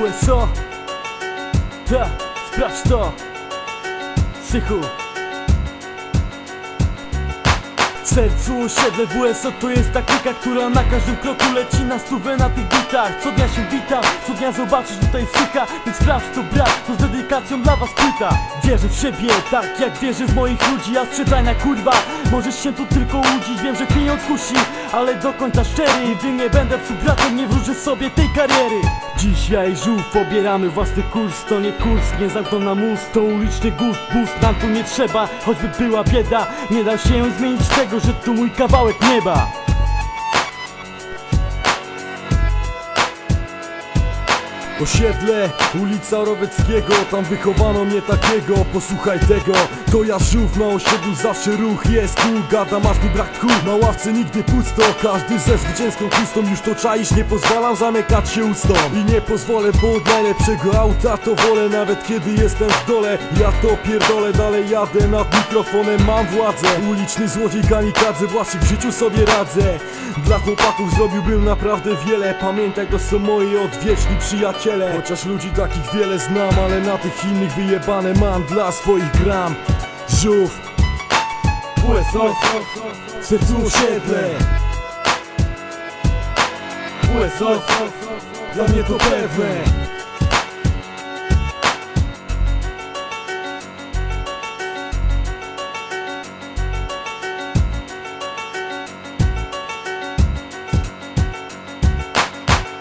WSO Ta, sprawdź to. Sychu. W sercu osiedle WSO to jest taktyka, która na każdym kroku leci na stówę na tych bitach. Co dnia się witam, co dnia zobaczysz tutaj sycha. Więc sprawdź to brat, to z dedykacją dla was płyta. Wierzę w siebie, tak jak wierzę w moich ludzi. A sprzedania kurwa, możesz się tu tylko łudzić. Wiem, że pieniądz kusi, ale do końca szczery. Wiem, nie będę psu bratem, nie wróżę sobie tej kariery Dzisiaj żółw obieramy własny kurs To nie kurs, nie zamkną na mus To uliczny gust, boost nam tu nie trzeba Choćby była bieda, nie da się zmienić tego Że tu mój kawałek nieba Osiedle, ulica Oroweckiego Tam wychowano mnie takiego, posłuchaj tego To ja żółw na osiedlu, zawsze ruch jest tu Gada, masz mi brak tchu, na ławce nigdy pusto Każdy ze zwycięską chustą już to czaisz Nie pozwalam zamykać się ustom I nie pozwolę, bo od najlepszego auta to wolę Nawet kiedy jestem w dole, ja to pierdolę Dalej jadę nad mikrofonem, mam władzę. Uliczny złodziej kamikadze, właśnie w życiu sobie radzę. Dla chłopaków zrobiłbym naprawdę wiele Pamiętaj, to są moi odwieczni przyjaciele Chociaż ludzi takich wiele znam, ale na tych innych wyjebane mam dla swoich gram. Żółw. USO sercu osiedle. USO dla mnie to pewne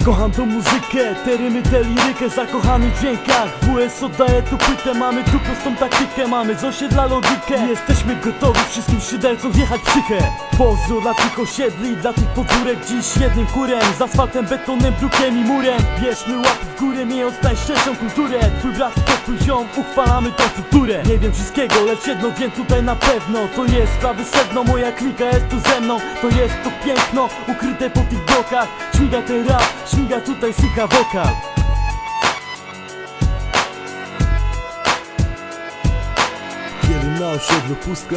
Kocham tą muzykę, te rymy, tę lirykę Zakochany w dźwiękach WSO daje tu płytę Mamy tu prostą taktykę Mamy z osiedla logikę. Jesteśmy gotowi wszystkim szydercom wjechać w psychę. Pozdro dla tych osiedli, dla tych podwórek Dziś jednym kurem, z asfaltem, betonem, brukiem i murem. Bierzmy łapy w górę, miejąc najszczerszą kulturę. Twój brat to twój ziom, uchwalamy tą strukturę Nie wiem wszystkiego, lecz jedno wiem tutaj na pewno. To jest sprawy sedno, moja klika jest tu ze mną. To jest to piękno, ukryte po tych blokach Śmiga ten rap, śmiga tutaj sycha wokal. Kiedy na osiedlu pustka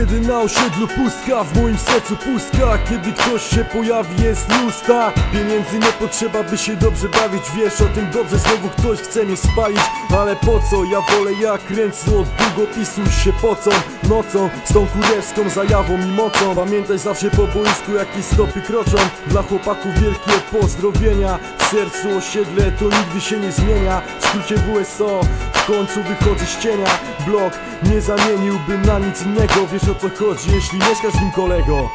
Kiedy na osiedlu pustka, w moim sercu pustka. Kiedy ktoś się pojawi jest lusta Pieniędzy nie potrzeba by się dobrze bawić. Wiesz o tym dobrze, znowu ktoś chce mnie spalić. Ale po co, ja wolę jak ręce od długopisu się pocą. Nocą, z tą kurewską zajawą i mocą. Pamiętaj zawsze po boisku jakie stopy kroczą. Dla chłopaków wielkie pozdrowienia. W sercu osiedle to nigdy się nie zmienia. W skrócie WSO w końcu wychodzę z cienia. Blok nie zamieniłbym na nic innego. Wiesz o co chodzi, jeśli mieszkasz w nim kolego?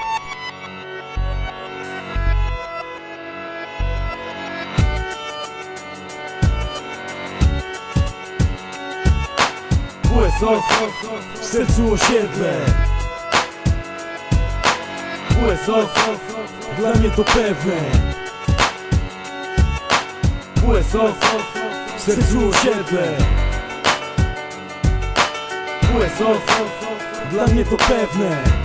WSO w sercu osiedle. WSO dla mnie to pewne. WSO w sercu osiedle. WSO dla mnie to pewne